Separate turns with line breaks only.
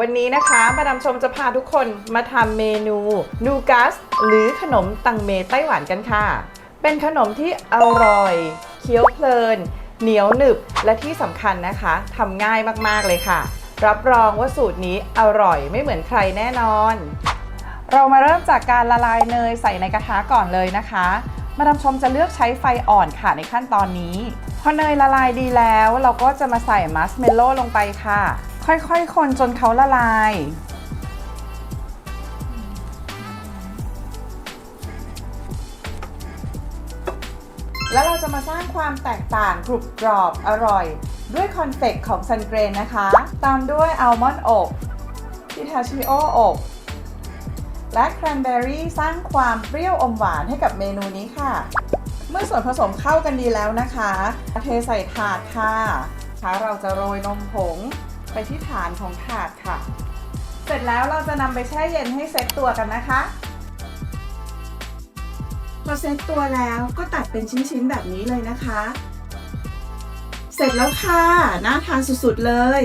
วันนี้นะคะมาดามชมจะพาทุกคนมาทำเมนูนูกัสหรือขนมตังเมไต้หวันกันค่ะ เป็นขนมที่อร่อย เคี้ยวเพลิน เหนียวหนึบ และที่สำคัญนะคะทำง่ายมากๆเลยค่ะ รับรองว่าสูตรนี้อร่อยไม่เหมือนใครแน่นอน เรามาเริ่มจากการละลายเนยใส่ในกระทะก่อนเลยนะคะ มาดามชมจะเลือกใช้ไฟอ่อนค่ะในขั้นตอนนี้ พอเนยละลายดีแล้ว เราก็จะมาใส่มัสเมลโล่ลงไปค่ะ ค่อยๆ คนจนเขาละลาย แล้วเราจะมาสร้างความแตกต่างกรุบกรอบอร่อย ด้วยคอนเฟกของซันเกรนนะคะ ตามด้วยอัลมอนด์อบพิทาชิโออบและแครนเบอร์รี่สร้างความเปรี้ยวอมหวานให้กับเมนูนี้ค่ะ เมื่อส่วนผสมเข้ากันดีแล้วนะคะ เทใส่ถาดค่ะค่ะเราจะโรยนมผง ไปที่ฐานของถาดค่ะ เสร็จแล้วเราจะนำไปแช่เย็นให้เซ็ตตัวกันนะคะพอเซ็ตตัวแล้วก็ตัดเป็นชิ้นๆแบบนี้เลยนะคะ เสร็จแล้วค่ะ น่าทานสุดๆเลย